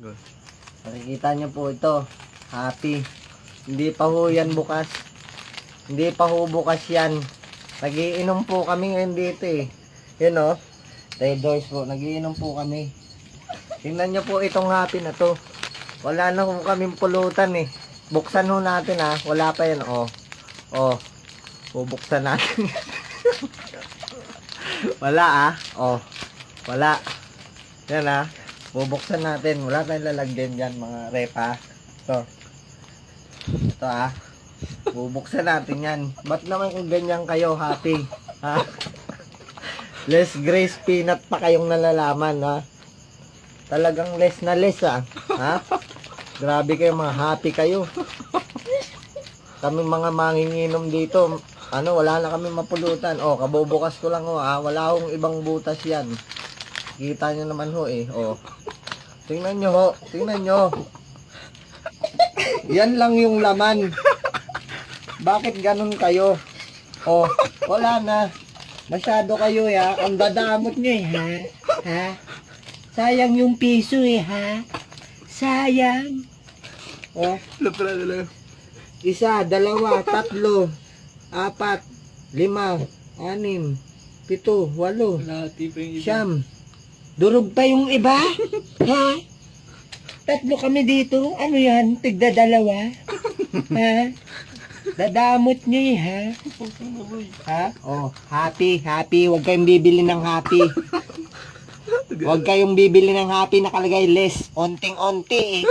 Go. Makikita niyo po ito. Happy. Hindi pa ho yan bukas. Hindi pa ho bukas yan. Nagiinom po kami ngayon dito eh. Yun o. Red doors po. Nagiinom po kami. Tingnan niyo po itong happy na to. Wala na ho kaming pulutan eh. Buksan ho natin ah. Wala pa yan oh. Oh. Bubuksan natin. Wala ah. Oh. Wala. Yan ah. Bubuksan natin. Wala tayong lalagyan dyan mga repa. Ito. Ito ah. Bubuksan natin yan. Ba't naman kung ganyan kayo happy? Ha? Less grace peanut pa kayong nalalaman ha? Talagang less na less ah. Ha? Grabe kayo mga happy kayo. Kami mga manginginom dito, ano, wala na kami mapulutan. Oh, kabubukas ko lang ho, ah. Wala akong ibang butas yan. Kita nyo naman ho eh. Oh. Tingnan nyo ho. Tingnan nyo. Yan lang yung laman. Bakit ganun kayo? Oh, wala na. Masyado kayo ya. Ang dadamot nyo eh, ha? Ha? Sayang yung piso eh, ha? Sayang. Oh, Alam pala nila. isa, dalawa, tatlo, apat, lima, anim, pito, walo, siyam. Durog pa yung iba? ha? Tatlo kami dito. Ano yan? Tigda dalawa? ha? Dadamot nyo eh, ha? Ha? Oh, happy, happy. Huwag kayong bibili ng happy. Huwag kayong bibili ng happy nakalagay less. Onting-onti eh.